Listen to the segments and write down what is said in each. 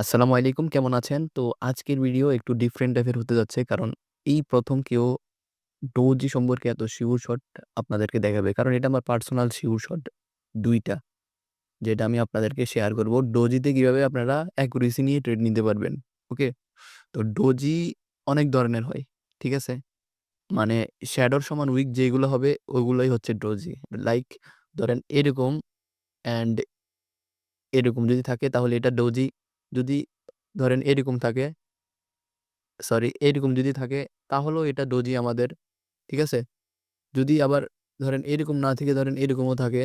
আসসালামু আলাইকুম, কেমন আছেন? তো আজকের ভিডিও একটু ডিফারেন্ট টাইপের হতে যাচ্ছে। কারণ এই ১ম কেউ ডোজি সম্পর্কে এত সিউর শট আপনাদেরকে দেখাবে। কারণ এটা আমার পার্সোনাল সিউর শট ২ টা। যেটা আমি আপনাদেরকে শেয়ার করব। ডোজিতে কীভাবে আপনারা অ্যাকুরেসি নিয়ে ট্রেড নিতে পারবেন। ওকে? তো ডোজি অনেক ধরনের হয়। ঠিক আছে? মানে শ্যাডোর সমান উইক যেগুলো হবে, ওগুলোই হচ্ছে ডোজি। লাইক ধরেন এরকম অ্যান্ড এরকম যদি থাকে, তাহলে এটা ডোজি। যদি ধরেন এরকম থাকে সরি এরকম যদি থাকে, তাহলেও এটা ডোজি আমাদের। ঠিক আছে? যদি আবার ধরেন এরকম না থেকে ধরেন এরকমও থাকে,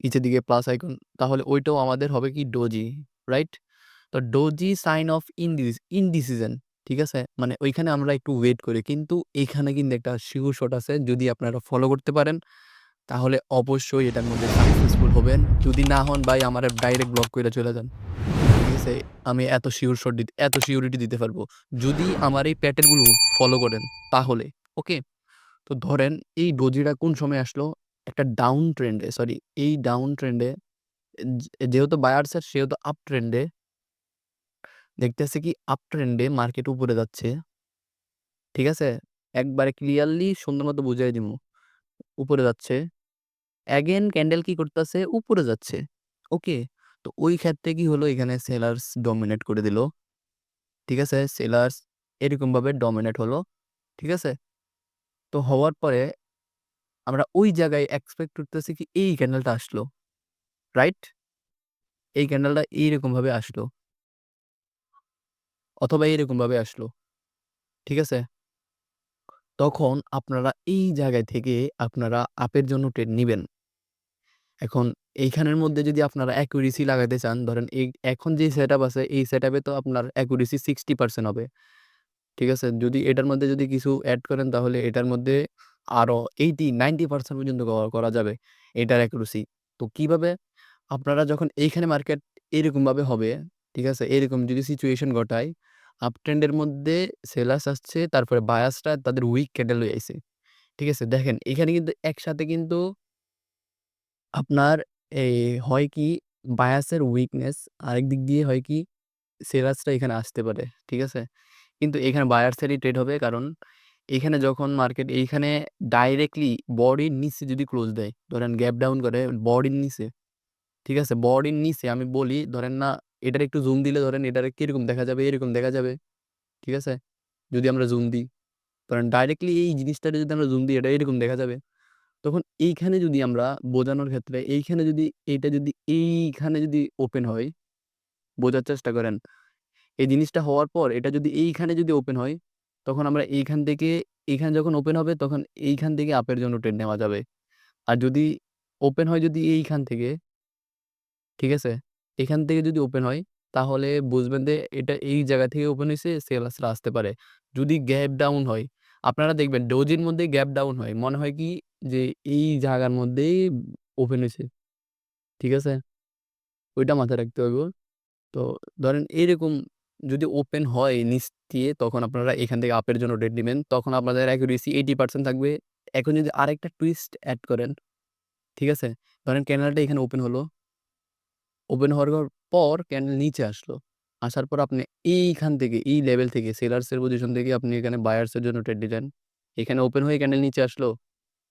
নিচের দিকে প্লাস আইকন তাহলে ওইটাও আমাদের হবে কি ডোজি। রাইট? তো doji sign of indis indecision. ঠিক আছে? মানে ওইখানে আমরা একটু ওয়েট করি। কিন্তু এখানে কিন্তু একটা সিউর শট আছে। যদি আপনারা ফলো করতে পারেন তাহলে অবশ্যই এটার মধ্যে সাকসেসফুল হবেন। যদি না হন ভাই, আমার ডাইরেক্ট ব্লক কইরা চলে যান। ঠিক আছে? আমি এত শিওর শট দিতে এত সিউরিটি দিতে পারব। যদি আমার এই প্যাটার্নগুলো ফলো করেন, তাহলে। ওকে? তো ধরেন, এই ডোজিটা কোন সময় আসলো? একটা ডাউন ট্রেন্ডে সরি এই ডাউন ট্রেন্ডে যেহেতু বায়ার্স এর সেহেতু আপ ট্রেন্ডে দেখতেছি কি আপ ট্রেন্ডে মার্কেট উপরে যাচ্ছে। ঠিক আছে? একবারে ক্লিয়ারলি সুন্দর মতো বুঝাই দিব উপরে যাচ্ছে। অ্যাগেইন ক্যান্ডেল কি করতেছে? উপরে যাচ্ছে। ওকে? তো ওই ক্ষেত্রে কি হলো? এখানে সেলার্স ডমিনেট করে দিল। ঠিক আছে? সেলার্স এরকমভাবে ডমিনেট হলো। ঠিক আছে? তো হওয়ার পরে আমরা ওই জায়গায় এক্সপেক্ট করতেছি কি এই ক্যান্ডেলটা আসলো। রাইট? এই ক্যান্ডেলটা এইরকমভাবে আসলো। অথবা এইরকমভাবে আসলো। ঠিক আছে? তখন আপনারা এই জায়গায় থেকে আপনারা আপের জন্য ট্রেড নিবেন। এখন এইখানের মধ্যে যদি আপনারা অ্যাকুরেসি লাগাইতে চান, ধরেন এই এখন যে সেটআপ আছে এই সেটআপে তো আপনার অ্যাকুরেসি 60% হবে। ঠিক আছে? যদি এটার মধ্যে যদি কিছু এড করেন তাহলে এটার মধ্যে আরও 80-90% পর্যন্ত কভার করা যাবে এটার অ্যাকুরেসি। তো কীভাবে? আপনারা যখন এইখানে মার্কেট এরকমভাবে হবে, ঠিক আছে? এরকম যদি সিচুয়েশন ঘটায়, আপ ট্রেন্ড এর মধ্যে সেলার্স আসছে, তারপরে বায়ার্সরা তাদের উইক ক্যান্ডেল হয়ে আইছে। ঠিক আছে? দেখেন এখানে কিন্তু একসাথে কিন্তু আপনার এই হয় কি বায়াসের উইকনেস আরেক দিক দিয়ে হয় কি সেলার্সরা এখানে আসতে পারে। ঠিক আছে? কিন্তু এখানে বায়ার্সেরই ট্রেড হবে কারণ এখানে যখন মার্কেট এইখানে ডাইরেক্টলি বডির নিচে যদি ক্লোজ দেয়, ধরেন গ্যাপ ডাউন করে বডির নিচে। ঠিক আছে? বডির নিচে আমি বলি ধরেন না এটার একটু জুম দিলে ধরেন এটারে কীরকম দেখা যাবে? এরকম দেখা যাবে। ঠিক আছে? যদি আমরা জুম দিই। ধরেন ডাইরেক্টলি এই জিনিসটারে যদি আমরা জুম দিই এটা এরকম দেখা যাবে। তখন এইখানে যদি আমরা বোঝানোর ক্ষেত্রে এইখানে যদি এইটা যদি এইখানে যদি ওপেন হয়, বোঝার চেষ্টা করেন। এই জিনিসটা হওয়ার পর এটা যদি এইখানে যদি ওপেন হয়, তখন আমরা এইখান থেকে এইখানে যখন ওপেন হবে তখন এইখান থেকে আপের জন্য ট্রেড নেওয়া যাবে। আর যদি ওপেন হয় যদি এইখান থেকে ঠিক আছে? এখান থেকে যদি ওপেন হয় তাহলে বুঝবেন যে এটা এই জায়গা থেকে ওপেন হইছে সেলার্সরা আসতে পারে। যদি গ্যাপ ডাউন হয়, আপনারা দেখবেন ডোজির মধ্যে গ্যাপ ডাউন হয়। মনে হয় কি যে এই জায়গার মধ্যেই ওপেন হয়েছে ঠিক আছে? ওইটা মাথায় রাখতে হইব। তো ধরেন এইরকম যদি ওপেন হয় নিচ দিয়ে তখন আপনারা এখান থেকে আপের জন্য ট্রেড নেবেন তখন আপনাদের অ্যাকুরেসি 80% থাকবে। এখন যদি আরেকটা টুইস্ট অ্যাড করেন, ঠিক আছে? ধরেন ক্যান্ডেলটা এখানে ওপেন হলো। ওপেন হওয়ার পর ক্যান্ডেল নিচে আসলো। আসার পর আপনি এইখান থেকে, এই লেভেল থেকে সেলার্সের পজিশন থেকে আপনি এখানে বায়ার্সের জন্য ট্রেড দিলেন। এখানে ওপেন হয়ে ক্যান্ডেল নিচে আসলো।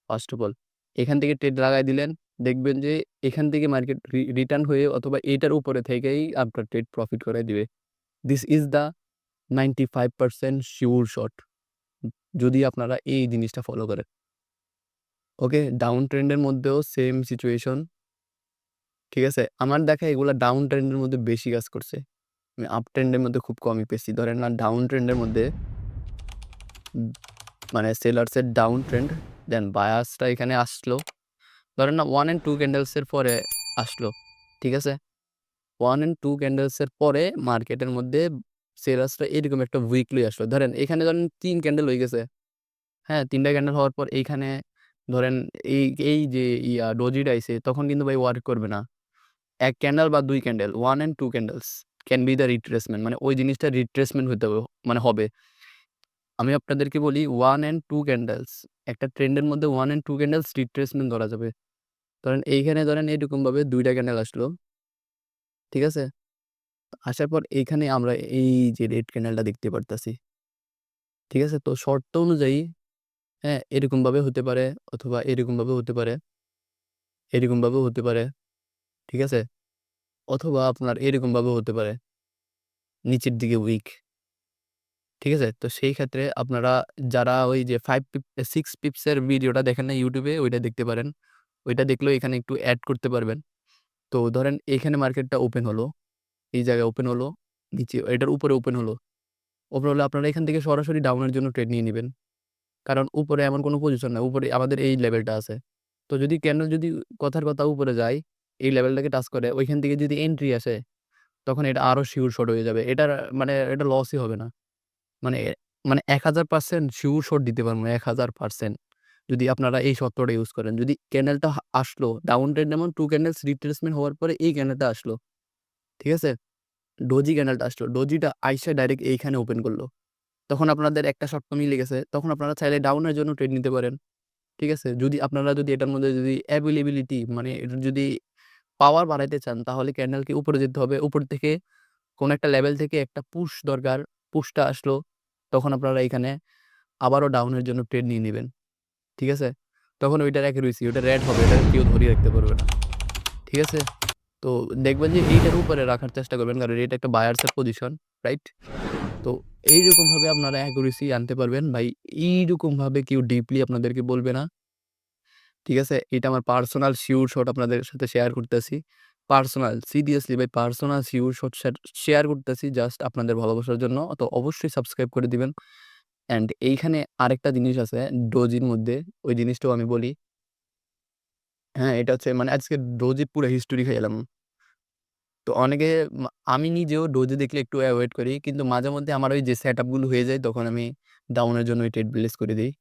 ফার্স্ট অফ অল এখান থেকে ট্রেড লাগায় দিলেন। দেখবেন যে এখান থেকে মার্কেট রিটার্ন হয়ে অথবা এটার উপরে থেকেই আপনার ট্রেড প্রফিট করায় দিবে। This is the 95% sure shot. যদি আপনারা এই জিনিসটা ফলো করেন। ওকে? ডাউন ট্রেন্ডের মধ্যেও সেম সিচুয়েশন। ঠিক আছে? আমার দেখা এগুলা ডাউন ট্রেন্ড এর মধ্যে বেশি কাজ করছে। আমি আপ ট্রেন্ড এর মধ্যে খুব কমই পেয়েছি। ধরেন না ডাউন ট্রেন্ড এর মধ্যে মানে সেলার্স এর ডাউন ট্রেন্ড, দেন বায়ার্সরা এখানে আসলো। ধরেন না ওয়ান অ্যান্ড টু ক্যান্ডেলস এর পরে আসলো। ঠিক আছে? ওয়ান অ্যান্ড টু ক্যান্ডেলস এর পরে মার্কেটের মধ্যে সেলার্সরা এরকম একটা উইকলি আসলো। ধরেন এখানে ধরেন 3 ক্যান্ডেল হয়ে গেছে। হ্যাঁ? ৩ টা ক্যান্ডেল হওয়ার পর এইখানে ধরেন এই এই যে ইয়া ডোজিটা আইছে তখন কিন্তু ভাই ওয়ার্ক করবে না। ১ ক্যান্ডেল বা দুই candle one and two candles can be the retracement মানে ওই জিনিসটা রিট্রেসমেন্ট হতে হবে মানে হবে। আমি আপনাদেরকে বলি ওয়ান অ্যান্ড টু ক্যান্ডেলস একটা ট্রেন্ডের মধ্যে one and two candles retracement ধরা যাবে। ধরেন এইখানে ধরেন এরকমভাবে ২ টা ক্যান্ডেল আসলো। ঠিক আছে? আসার পর এইখানে আমরা এই যে রেড ক্যান্ডেলটা দেখতে পারতাছি। ঠিক আছে? তো শর্ত অনুযায়ী হ্যাঁ, এরকমভাবে হতে পারে অথবা এরকমভাবে হতে পারে। এরকমভাবেও হতে পারে। ঠিক আছে? অথবা আপনার এরকমভাবেও হতে পারে। নিচের দিকে উইক। ঠিক আছে? তো সেই ক্ষেত্রে আপনারা যারা ওই যে ফাইভ পিপ 6 পিপস এর ভিডিওটা দেখেন না ইউটিউবে ওইটা দেখতে পারেন। ওইটা দেখলেও এখানে একটু অ্যাড করতে পারবেন। তো ধরেন এখানে মার্কেটটা ওপেন হলো। এই জায়গায় ওপেন হলো। নিচে এটার উপরে ওপেন হলো। ওপেন হলে আপনারা এখান থেকে সরাসরি ডাউনের জন্য ট্রেড নিয়ে নেবেন কারণ উপরে এমন কোনো পজিশন নাই। উপরে আমাদের এই লেভেলটা আছে। তো যদি ক্যান্ডেল যদি কথার কথা উপরে যায়, এই লেভেলটাকে টাচ করে ওইখান থেকে যদি এন্ট্রি আসে, তখন এটা আরও শিওর শট হয়ে যাবে। এটার মানে এটা লসই হবে না। মানে মানে 1000% শিওর শট দিতে পারব 1000% যদি আপনারা এই সত্ত্বটা ইউজ করেন। যদি ক্যান্ডেলটা আসলো ডাউন ট্রেন্ড যেমন টু ক্যান্ডেলস রিট্রেসমেন্ট হওয়ার পরে এই ক্যান্ডেলটা আসলো। ঠিক আছে? ডোজি ক্যান্ডেলটা আসলো। ডোজিটা আইসা ডাইরেক্ট এইখানে ওপেন করল। তখন আপনাদের একটা শর্ত মিলে গেছে। তখন আপনারা চাইলে ডাউনের জন্য ট্রেড নিতে পারেন। ঠিক আছে? যদি আপনারা যদি এটার মধ্যে যদি অ্যাভেলেবিলিটি মানে এটার যদি পাওয়ার বাড়াইতে চান তাহলে ক্যান্ডেলকে উপরে যেতে হবে। উপর থেকে কোন একটা লেভেল থেকে একটা পুশ দরকার। পুশটা আসলো। তখন আপনারা এখানে আবারও ডাউনের জন্য ট্রেড নিয়ে নেবেন ঠিক আছে? তখন ওইটার অ্যাকুরেসি ওটা রেড হবে। এটা কেউ ধরিয়ে রাখতে পারবে না। ঠিক আছে? তো দেখবেন যে এইটার উপরে রাখার চেষ্টা করবেন। কারণ এটা একটা বায়ার্সের পজিশন, রাইট? তো এইরকমভাবে আপনারা অ্যাকুরেসি আনতে পারবেন ভাই। এইরকমভাবে কেউ ডিপলি আপনাদেরকে বলবে না। ঠিক আছে? এটা আমার পার্সোনাল শিওর শট আপনাদের সাথে শেয়ার করতেছি। পার্সোনাল সিরিয়াসলি ভাই পার্সোনাল শিওর শট শেয়ার করতেছি জাস্ট আপনাদের ভালোবাসার জন্য। তো অবশ্যই সাবস্ক্রাইব করে দিবেন। অ্যান্ড এইখানে আরেকটা জিনিস আছে ডোজির মধ্যে, ওই জিনিসটাও আমি বলি। হ্যাঁ, এটা হচ্ছে মানে আজকে ডোজির পুরা হিস্টোরি খাইলাম। তো অনেকে আমি নিজেও ডোজি দেখলে একটু অ্যাভয়েড করি। কিন্তু মাঝে মধ্যে আমার ওই যে সেটগুলো হয়ে যায় তখন আমি ডাউনের জন্য ওই ট্রেড প্লেস করে দেই।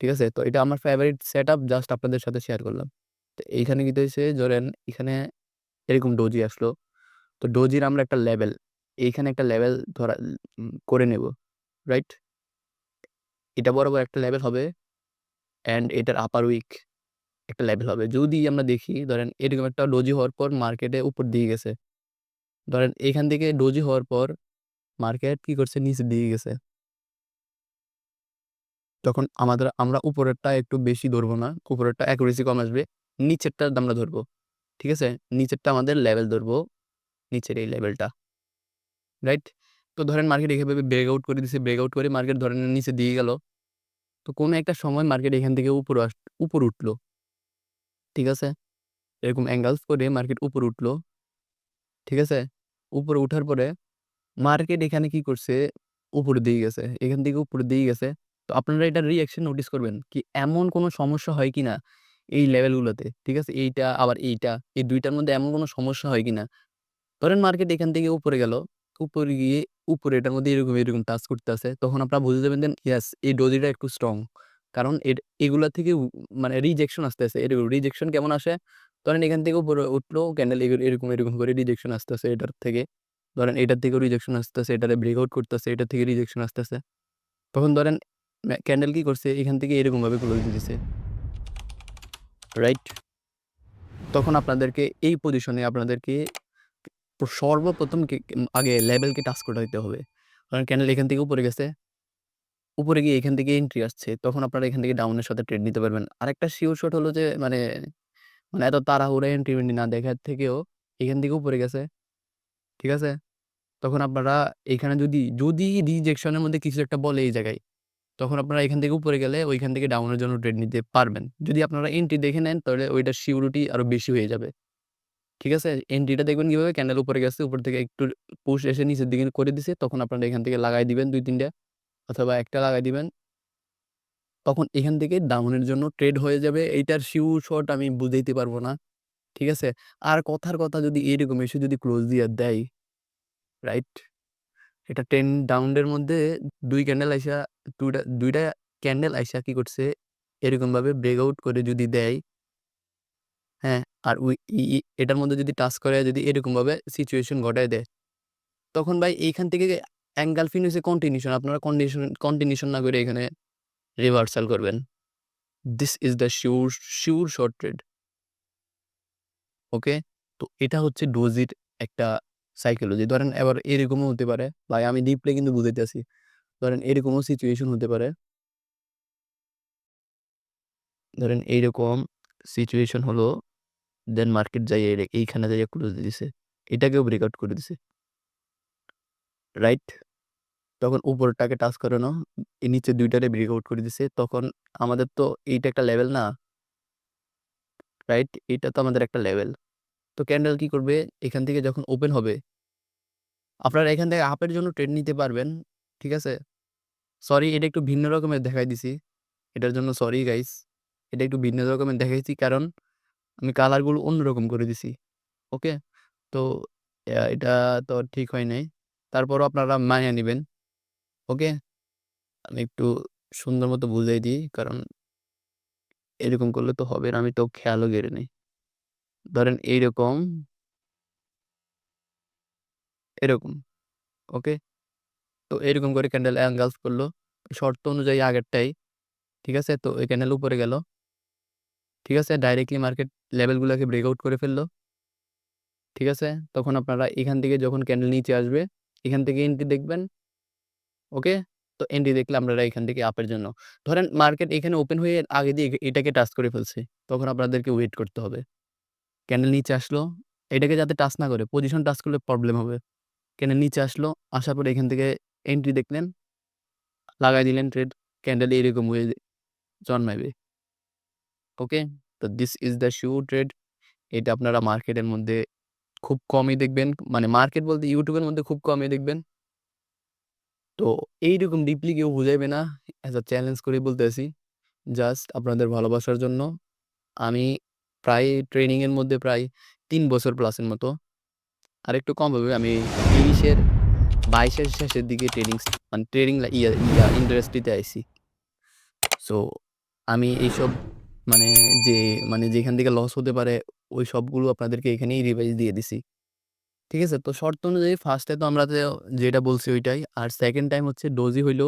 ঠিক আছে? তো এটা আমার ফেভারিট সেট আপ জাস্ট আপনাদের সাথে শেয়ার করলাম। তো এইখানে কি হইছে ধরেন এখানে এরকম ডোজি আসলো। তো ডোজির আমরা একটা লেভেল এইখানে একটা লেভেল ধরা করে নেব। রাইট? এটা বরাবর একটা লেভেল হবে। অ্যান্ড এটার আপার উইক একটা লেভেল হবে। যদি আমরা দেখি, ধরেন এরকম একটা ডোজি হওয়ার পর মার্কেটে উপর দিয়ে গেছে। ধরেন এখান থেকে ডোজি হওয়ার পর মার্কেট কি করছে নিচে দিয়ে গেছে। তখন আমাদের, আমরা উপরেরটা একটু বেশি ধরবো না। উপরেরটা অ্যাকুরেসি কম আসবে। নিচেরটা আমরা ধরবো। ঠিক আছে? নিচেরটা আমাদের লেভেল ধরবো। নিচের এই লেভেলটা। রাইট? তো ধরেন মার্কেট এইভাবে ব্রেক আউট করে দিছে। ব্রেক আউট করে মার্কেট ধরেন নিচে দিয়ে গেল। তো কোনো একটা সময় মার্কেট এখান থেকে উপর আস, উপর উঠল। ঠিক আছে? এরকম অ্যাঙ্গেলস করে মার্কেট উপর উঠল। ঠিক আছে? উপরে উঠার পরে মার্কেট এখানে কি করছে উপরে দিয়ে গেছে। এখান থেকে উপরে দিয়ে গেছে। তো আপনারা এটার রিঅ্যাকশন নোটিস করবেন। কি এমন কোনো সমস্যা হয় কিনা এই লেভেলগুলোতে। ঠিক আছে? এইটা আবার এইটা। এই দুইটার মধ্যে এমন কোনো সমস্যা হয় কিনা। ধরেন মার্কেট এখান থেকে উপরে গেল। উপরে গিয়ে উপরে এটার মধ্যে এরকম, এরকম টাচ করতে করতেছে। তখন আপনারা বুঝে যাবেন দেন ইয়েস এই ডোজিটা একটু স্ট্রং। কারণ এর এগুলা থেকে মানে রিজেকশন আসতে আসতেছে। এর রিজেকশন কেমন আসে? ধরেন এখান থেকে উপরে উঠল ক্যান্ডেল এরকম, এরকম করে রিজেকশন আসতেছে এটার থেকে। ধরেন এটার থেকেও রিজেকশন আসতেছে। এটারে ব্রেকআউট করতেছে। এটার থেকে রিজেকশন আসতেছে। তখন ধরেন ক্যান্ডেল কি করছে? এখান থেকে এরকমভাবে ক্লোজ দিছে। রাইট? তখন আপনাদেরকে এই পজিশনে আপনাদেরকে সর্বপ্রথম আগে লেভেলকে টাচ করে দিতে হবে। কারণ ক্যান্ডেল এখান থেকে উপরে গেছে। উপরে গিয়ে এখান থেকে এন্ট্রি আসছে। তখন আপনারা এখান থেকে ডাউনের সাথে ট্রেড নিতে পারবেন। আরেকটা শিওর শট হলো যে মানে, মানে এত তাড়াহুড়া এন্ট্রি মেন্ট্রি না দেখার থেকেও এখান থেকে উপরে গেছে। ঠিক আছে? তখন আপনারা এখানে যদি, যদি রিজেকশনের মধ্যে কিছু একটা বলে এই জায়গায়, তখন আপনারা এখান থেকে উপরে গেলে ওইখান থেকে ডাউনের জন্য ট্রেড নিতে পারবেন। যদি আপনারা এন্ট্রি দেখে নেন তাহলে ওইটার সিউরিটি আরও বেশি হয়ে যাবে। ঠিক আছে? এন্ট্রিটা দেখবেন কীভাবে ক্যান্ডেল উপরে গেছে। উপর থেকে একটু পুশ এসে নিচের দিকে করে দিছে। তখন আপনারা এখান থেকে লাগায় দিবেন ২-৩ টা অথবা একটা লাগায় দিবেন। তখন এখান থেকে ডাউনের জন্য ট্রেড হয়ে যাবে। এইটার শিওর শট আমি বুঝাইতে পারব না। ঠিক আছে? আর কথার কথা যদি এরকম এসে যদি ক্লোজ দিয়া দেয়, রাইট? এটা টেন ডাউনের মধ্যে দুই ক্যান্ডেল আইসা ২ টা ২ টা ক্যান্ডেল আইসা কি করছে? এরকমভাবে ব্রেকআউট করে যদি দেয় হ্যাঁ, আর ওই এটার মধ্যে যদি টাচ করে যদি এরকমভাবে সিচুয়েশন ঘটায় দেয়, তখন ভাই এইখান থেকে এনগালফিং হইছে কন্টিনিউশন। আপনারা কন্ডিশন কন্টিনিউশন না করে এখানে রিভার্সাল করবেন। This is the sure sure short trade. Okay? তো এটা হচ্ছে ডোজির একটা সাইকোলজি। ধরেন এবার এরকমও হতে পারে, ভাই আমি ডিপলি কিন্তু বুঝাইতেছি। ধরেন এরকমও সিচুয়েশন হতে পারে ধরেন এইরকম সিচুয়েশন হলো, দেন মার্কেট যাই এইখানে যাইয়া ক্লোজ দিছে। এটাকেও ব্রেকআউট করে দিছে। রাইট? তখন উপরটাকে টাচ করে না, এ নিচের ২ টারে ব্রেকআউট করে দিছে। তখন আমাদের তো এইটা একটা লেভেল না? রাইট? এটা তো আমাদের একটা লেভেল। তো ক্যান্ডেল কি করবে? এখান থেকে যখন ওপেন হবে আপনারা এখান থেকে আপের জন্য ট্রেড নিতে পারবেন। ঠিক আছে? সরি এটা একটু ভিন্ন রকমের দেখাই দিছি। এটার জন্য সরি গাইস। এটা একটু ভিন্ন রকমের দেখাইছি, কারণ আমি কালারগুলো অন্যরকম করে দিছি। ওকে? তো এটা তো ঠিক হয় নাই। তারপরও আপনারা মাইনা নিবেন। ওকে? আমি একটু সুন্দর মতো বুঝাই দিই, কারণ এরকম করলে তো হবে না। আমি তো খেয়ালও গেড়ে নাই। ধরেন এইরকম এরকম। ওকে? তো এরকম করে ক্যান্ডেল এনগালফ করল। শর্ত অনুযায়ী আগেরটাই। ঠিক আছে? তো এই ক্যান্ডেল উপরে গেল। ঠিক আছে? ডাইরেক্টলি মার্কেট লেভেলগুলাকে ব্রেকআউট করে ফেলল ঠিক আছে? তখন আপনারা এখান থেকে যখন ক্যান্ডেল নিচে আসবে, এখান থেকে এন্ট্রি দেখবেন। ওকে? তো এন্ট্রি দেখলে আপনারা এখান থেকে আপের জন্য ধরেন মার্কেট এখানে ওপেন হয়ে আগে দিয়ে এটাকে টাচ করে ফেলছে। তখন আপনাদেরকে ওয়েট করতে হবে। ক্যান্ডেল নিচে আসলো, এটাকে যাতে টাচ না করে, পজিশন টাচ করলে প্রবলেম হবে। ক্যান্ডেল নিচে আসলো, আসার পরে এখান থেকে এন্ট্রি দেখলেন। লাগাই দিলেন ট্রেড। ক্যান্ডেল এরকম হয়ে জন্মাইবে। ওকে? তো this is the sure trade. এটা আপনারা মার্কেটের মধ্যে খুব কমই দেখবেন। মানে মার্কেট বলতে ইউটিউবের মধ্যে খুব কমই দেখবেন। তো এইরকম ডিপলি কেউ বুঝাইবে না। অ্যাজ আ চ্যালেঞ্জ করেই বলতেছি। জাস্ট আপনাদের ভালোবাসার জন্য। আমি প্রায় ট্রেনিংয়ের মধ্যে প্রায় তিন বছর প্লাসের মতো। আরেকটু কম হবে। আমি ৩০ এর ২২ এর শেষের দিকে ট্রেডিং মানে ট্রেডিং ইয়া ইয়া ইন্ডাস্ট্রিতে আইছি। সো আমি এইসব মানে যে মানে যেখান থেকে লস হতে পারে, ওই সবগুলো আপনাদেরকে এখানেই রিভাইজ দিয়ে দিছি। ঠিক আছে? তো শর্ত অনুযায়ী ফার্স্টে তো আমরা যেটা বলছি ওইটাই। আর সেকেন্ড টাইম হচ্ছে ডোজি হইল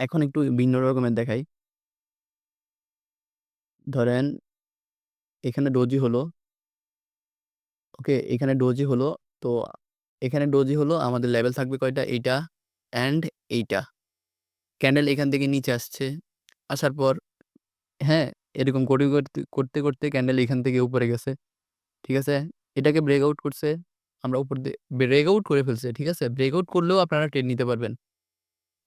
এখন একটু ভিন্ন রকমের দেখাই। ধরেন, এখানে ডোজি হলো। ওকে? এখানে ডোজি হলো। তো এখানে ডোজি হলো আমাদের লেভেল থাকবে কয়টা? এইটা অ্যান্ড এইটা। ক্যান্ডেল এখান থেকে নিচে আসছে। আসার পর হ্যাঁ, এরকম করতে, করতে, করতে, ক্যান্ডেল এখান থেকে উপরে গেছে। ঠিক আছে? এটাকে ব্রেক আউট করছে। আমরা উপর দিয়ে ব্রেক আউট করে ফেলছে। ঠিক আছে? ব্রেক আউট করলেও আপনারা ট্রেড নিতে পারবেন।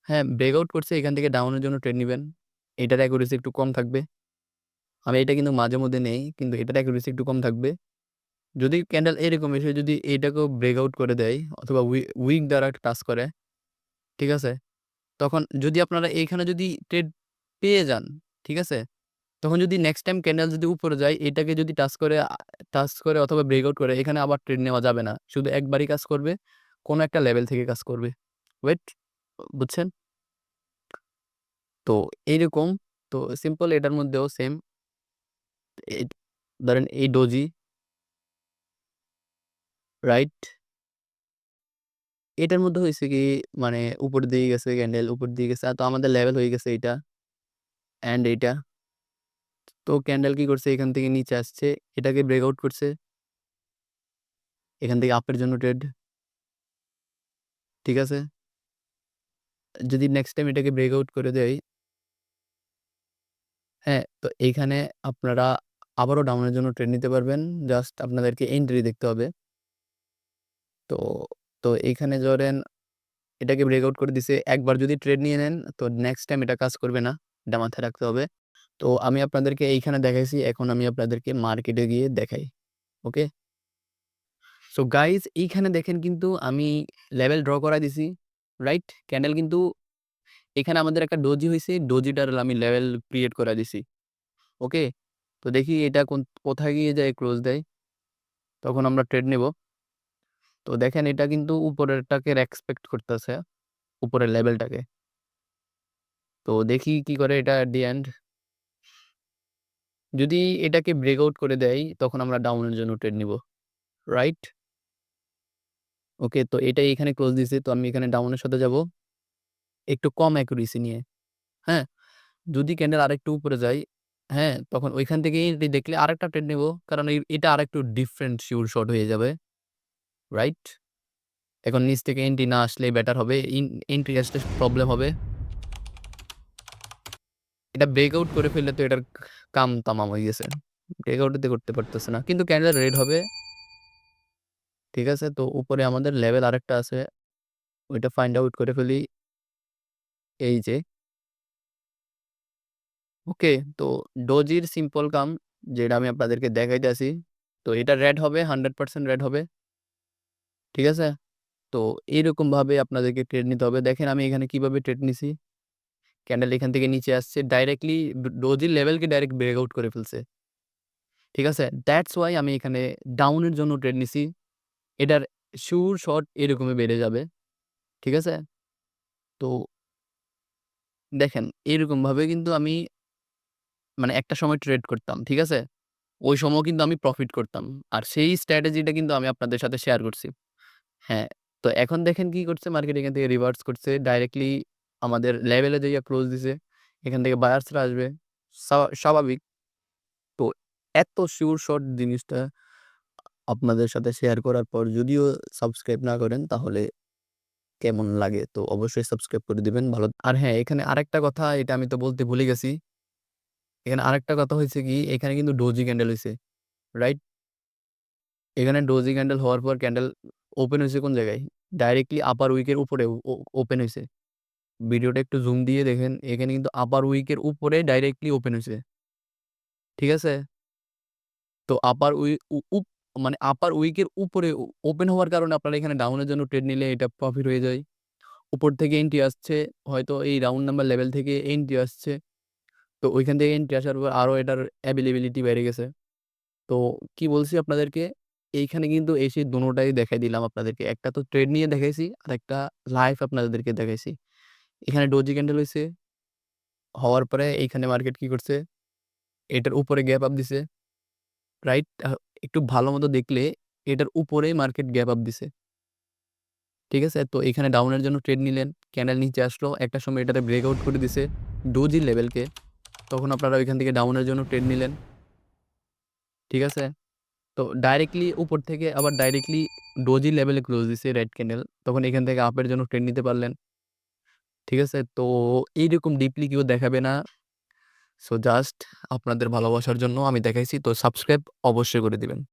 হ্যাঁ, ব্রেক আউট করছে এখান থেকে ডাউনের জন্য ট্রেড নেবেন এটার অ্যাকুরেসি একটু কম থাকবে। আমি এটা কিন্তু মাঝে মধ্যে নেই। কিন্তু এটার অ্যাকুরেসি একটু কম থাকবে। যদি ক্যান্ডেল এরকম এসে যদি এইটাকেও ব্রেকআউট করে দেয় অথবা উই উইক দ্বারা টাচ করে, ঠিক আছে? তখন যদি আপনারা এইখানে যদি ট্রেড পেয়ে যান, ঠিক আছে? তখন যদি নেক্সট টাইম ক্যান্ডেল যদি উপরে যায়, এটাকে যদি টাচ করে টাচ করে অথবা ব্রেকআউট করে এখানে আবার ট্রেড নেওয়া যাবে না। শুধু একবারই কাজ করবে। কোনো একটা লেভেল থেকে কাজ করবে। ওয়েট বুঝছেন? তো এইরকম তো সিম্পল এটার মধ্যেও সেম। ধরেন এই ডোজি রাইট? এটার মধ্যে হয়েছে কি মানে উপর দিয়ে গেছে ক্যান্ডেল, উপর দিয়ে গেছে। তো আমাদের লেভেল হয়ে গেছে এটা অ্যান্ড এইটা। তো ক্যান্ডেল কি করছে? এখান থেকে নিচে আসছে। এটাকে ব্রেকআউট করছে। এখান থেকে আপের জন্য ট্রেড। ঠিক আছে? যদি নেক্সট টাইম এটাকে ব্রেকআউট করে দেয় হ্যাঁ, তো এইখানে আপনারা আবারও ডাউনের জন্য ট্রেড নিতে পারবেন। জাস্ট আপনাদেরকে এন্ট্রি দেখতে হবে। তো, তো এইখানে ধরেন এটাকে ব্রেকআউট করে দিছে। একবার যদি ট্রেড নিয়ে নেন তো নেক্সট টাইম এটা কাজ করবে না। এটা মাথায় রাখতে হবে। তো আমি আপনাদেরকে এইখানে দেখাইছি। এখন আমি আপনাদেরকে মার্কেটে গিয়ে দেখাই। ওকে? সো গাইজ এইখানে দেখেন কিন্তু আমি লেভেল ড্র করা দিছি। রাইট? ক্যান্ডেল কিন্তু এখানে আমাদের একটা ডোজি হয়েছে ডোজিটার আমি লেভেল ক্রিয়েট করা দিছি। ওকে? তো দেখি এটা কোন কোথায় গিয়ে যায় ক্লোজ দেয়। তখন আমরা ট্রেড নেব। তো দেখেন এটা কিন্তু উপরেরটাকে রেসপেক্ট করতেছে। উপরের লেভেলটাকে। তো দেখি কি করে এটা এট দি এন্ড। যদি এটাকে ব্রেকআউট করে দেয় তখন আমরা ডাউনের জন্য ট্রেড নিব। রাইট? ওকে তো এটাই এখানে ক্লোজ দিছে। তো আমি এখানে ডাউনের সাথে যাব। একটু কম অ্যাকুরেসি নিয়ে। হ্যাঁ? যদি ক্যান্ডেল আরেকটু উপরে যায়, হ্যাঁ? তখন ওইখান থেকেই দেখলে আরেকটা ট্রেড নেব। কারণ এটা আরেকটু ডিফারেন্ট শিওর শট হয়ে যাবে। রাইট? এখন নিচ থেকে এন্ট্রি না আসলেই বেটার হবে। এন্ট্রি আসলে প্রবলেম হবে। এটা ব্রেকআউট করে ফেললে তো এটার কাম তামাম হয়ে গেছে। ব্রেকআউট দিতে করতে পারতেছে না। কিন্তু ক্যান্ডেল রেড হবে। ঠিক আছে? তো উপরে আমাদের লেভেল আরেকটা আছে। ওইটা ফাইন্ড আউট করে ফেলি। এই যে। ওকে। তো ডোজির সিম্পল কাম যেটা আমি আপনাদেরকে দেখাইতেছি। তো এটা রেড হবে 100% রেড হবে। ঠিক আছে? তো এইরকমভাবে আপনাদেরকে ট্রেড নিতে হবে। দেখেন আমি এখানে কীভাবে ট্রেড নিছি। ক্যান্ডেল এখান থেকে নিচে আসছে। ডাইরেক্টলি ডো ডোজির লেভেলকে ডাইরেক্ট ব্রেকআউট করে ফেলছে। ঠিক আছে? দ্যাটস ওয়াই আমি এখানে ডাউনের জন্য ট্রেড নিছি। এটার শিওর শট এরকমই বেড়ে যাবে। ঠিক আছে? তো দেখেন এরকমভাবে কিন্তু আমি মানে একটা সময় ট্রেড করতাম। ঠিক আছে? ওই সময়ও কিন্তু আমি প্রফিট করতাম। আর সেই স্ট্র্যাটেজিটা কিন্তু আমি আপনাদের সাথে শেয়ার করছি। হ্যাঁ, তো এখন দেখেন কি করছে মার্কেট এখান থেকে রিভার্স করছে। ডাইরেক্টলি আমাদের লেভেলে যাইয়া ক্লোজ দিছে। এখান থেকে বায়ার্সরা আসবে। স্বা স্বাভাবিক। তো এত শিওর শট জিনিসটা আপনাদের সাথে শেয়ার করার পর যদিও সাবস্ক্রাইব না করেন তাহলে কেমন লাগে? তো অবশ্যই সাবস্ক্রাইব করে দিবেন। ভালো আর হ্যাঁ, এখানে আরেকটা কথা এটা আমি তো বলতে ভুলে গেছি। এখানে আরেকটা কথা হইছে কি এখানে কিন্তু ডোজি ক্যান্ডেল হইছে। রাইট? এখানে ডোজি ক্যান্ডেল হওয়ার পর ক্যান্ডেল ওপেন হয়েছে কোন জায়গায়? ডাইরেক্টলি আপার উইকের উপরে ওপেন হয়েছে ভিডিওটা একটু জুম দিয়ে দেখেন। এখানে কিন্তু আপার উইকের উপরে ডাইরেক্টলি ওপেন হয়েছে ঠিক আছে? তো আপার উই উ উপ মানে আপার উইকের উপরে ওপেন হওয়ার কারণে আপনারা এখানে ডাউনের জন্য ট্রেড নিলে এটা প্রফিট হয়ে যায়। উপর থেকে এন্ট্রি আসছে। হয়তো এই রাউন্ড নাম্বার লেভেল থেকে এন্ট্রি আসছে। তো ওইখান থেকে এন্ট্রি আসার পর আরও এটার অ্যাভেলেবিলিটি বেড়ে গেছে। তো কি বলছি আপনাদেরকে এইখানে কিন্তু এসে দোনোটাই দেখাই দিলাম আপনাদেরকে। একটা তো ট্রেড নিয়ে দেখাইছি, আরেকটা লাইভ আপনাদেরকে দেখাইছি। এখানে ডোজি ক্যান্ডেল হইছে। হওয়ার পরে এইখানে মার্কেট কি করছে? এটার উপরে গ্যাপ আপ দিছে। রাইট? একটু ভালো মতো দেখলে এটার উপরেই মার্কেট গ্যাপ আপ দিছে। ঠিক আছে? তো এখানে ডাউনের জন্য ট্রেড নিলেন। ক্যান্ডেল নিচে আসলো। একটা সময় এটাতে ব্রেকআউট করে দিছে ডোজি লেভেলকে। তখন আপনারা ওইখান থেকে ডাউনের জন্য ট্রেড নিলেন। ঠিক আছে? তো ডাইরেক্টলি উপর থেকে আবার ডাইরেক্টলি ডোজি লেভেলে ক্লোজ দিছে রেড ক্যান্ডেল। তখন এখান থেকে আপের জন্য ট্রেন নিতে পারলেন। ঠিক আছে? তো এইরকম ডিপলি কেউ দেখাবে না। সো জাস্ট আপনাদের ভালোবাসার জন্য আমি দেখাইছি। তো সাবস্ক্রাইব অবশ্যই করে দিবেন।